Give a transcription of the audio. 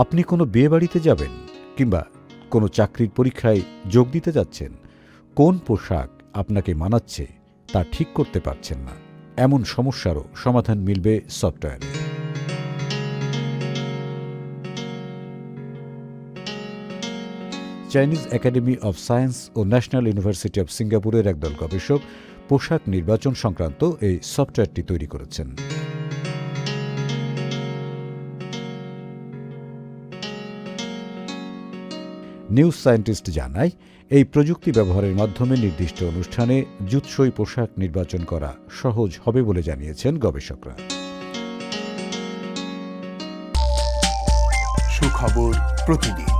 আপনি কোনো বিয়ে বাড়িতে যাবেন কিংবা কোনো চাকরির পরীক্ষায় যোগ দিতে যাচ্ছেন, কোন পোশাক আপনাকে মানাচ্ছে তা ঠিক করতে পারছেন না। এমন সমস্যারও সমাধান মিলবে সফটওয়্যারে। চাইনিজ একাডেমি অফ সায়েন্স ও ন্যাশনাল ইউনিভার্সিটি অব সিঙ্গাপুরের একদল গবেষক পোশাক নির্বাচন সংক্রান্ত এই সফটওয়্যারটি তৈরি করেছেন। নিউজ সায়েন্টিস্ট জানায়, এই প্রযুক্তি ব্যবহারের মাধ্যমে নির্দিষ্ট অনুষ্ঠানে জুৎসই পোশাক নির্বাচন করা সহজ হবে বলে জানিয়েছেন গবেষকরা। সুখবর প্রতিদিন।